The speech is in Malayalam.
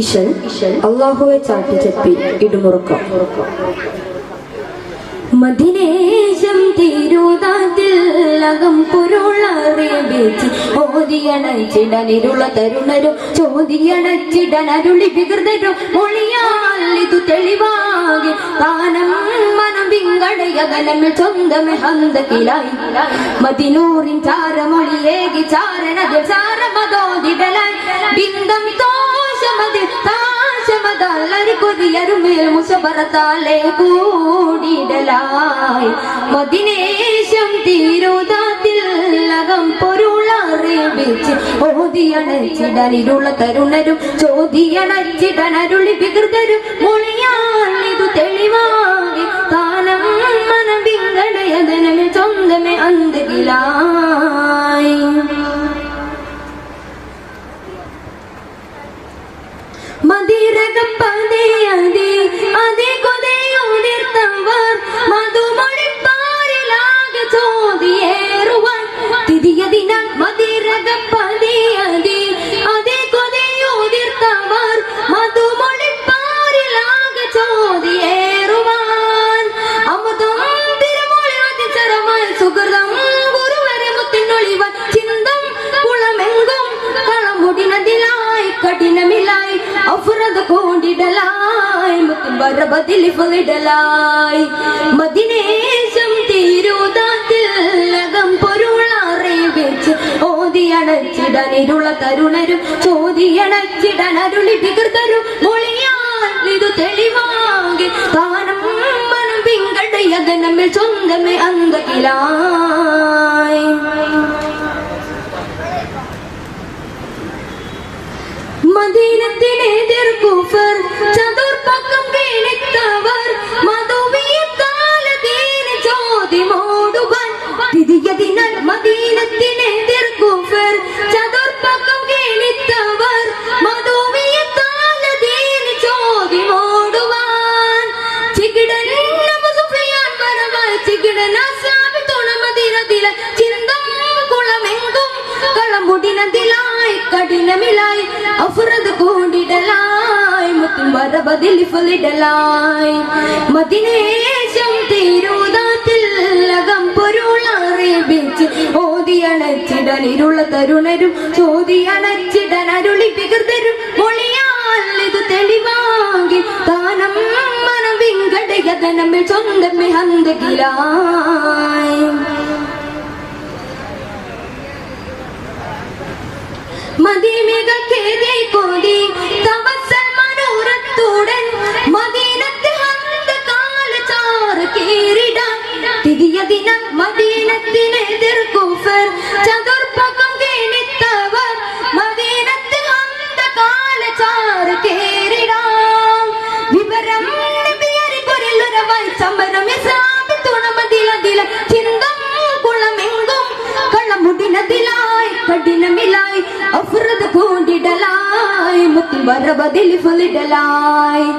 ഇശൽ അള്ളാഹുവെ ചാട്ടി ചെപ്പി ഇടുമുറുക്കം. മദിനേശം തിരുതാത്തിൽ അകം പൊരുളറിയിച്ച് ഓതിയണച്ചിടനിരുള തരുണരും ചോദിയണച്ചിടനരുളി വികൃതരും മൊഴിയാൽ ഇതു തെളിവാകെ. താനം മനം വിങ്കടയകലമിൽ സ്വന്തമേ ഹന്തകിലായി മതിനൂറിൻ ചാരമൊഴിയേകി ചാരണതിൽ ചാരമതോതിടലായി. ബിന്ദം തോഷമതിൽ താശമതല്ലരി കൊതിയരുമേൽ മുഷപറത്താലെ കൂടിടലായി. മതിനേശം തീരുതാത്തിൽ ലകം പൊരുളറിയിച്ച് ഓതിയണച്ചിടനിരുള തരുണരും ചോദിയണച്ചിടനരുളി വികൃതരും മൊഴിയാൽ ഇതു തെളിവാകി Simple. അഫുറത് കൊണ്ടിടലായി മുത്തും മദിനേശം ഫലിടലായി ലകം തീരുതാത്തിൽ വെച്ച് ഓതിയണച്ചിടൻ ഇരുള തരുണരും ചോദിയണച്ചിടൻ അരുളി പികൃതരും. മൊഴിയാൽ ഇത് തെളിവാകെ താനം മനം പിങ്കടയകനമിൽ സ്വന്തമേ അന്തകിലായി മദീനത്തിനെതിർക്കുഫർ ചതുർപ്പക്കം കേണിത്തവർ മധുവിയക്കാലതീന് ചോദ്യമോടുവാൻ. തിരിയതിനാൽ മദീനത്തിനെതിർക്കുഫർ ചതുർപ്പക്കം കേണിത്തവർ മധുവിയക്കാലതീന് ചോദ്യമോടുവാൻ. ചികിടൻ സുഫിയാൻ വരവായി ചികിടൻ അസ്ലാബി തുണമതിരതില ചിന്തം കുളമെങ്കും കളമുടിനതിലായി കഠിനമിലായി അഫുറത് കൂടിടലായി മുത്തും വരബതിൽ ഫുലിടലായി. മദിനേശം തീരുതാത്തിൽ അകം പൊരുളറിയിച്ച് ഓതിയണച്ചിടനിരുള തരുണരും ചോദിയണച്ചിടൻ അരുളി വികൃതരും. മൊഴിയാൽ ഇത് തെളിവാകി താനം മനം വിങ്കടയതനമിൽ സ്വന്തം ഹന്തകിലായി തിരിയതിനാൽ മദീനത്തിനെതിർക്കൂഫർ ചതുർപ്പകം കേണിത്തവർ മദീനത്ത് ഹന്ത കാലചാറ് കേറിടാം. വിവരം നബിയരികൊരിലുരവായി സമരം ഇസ്ലാമി തുണമതിലതില ചിന്തം കുളമെങ്കും കള്ളമുടിനതിലായി കഠിനമിലായി അഫ്രത് കൊണ്ടിടലായി മുത്തും വരബതിൽ ഫലിടലായി.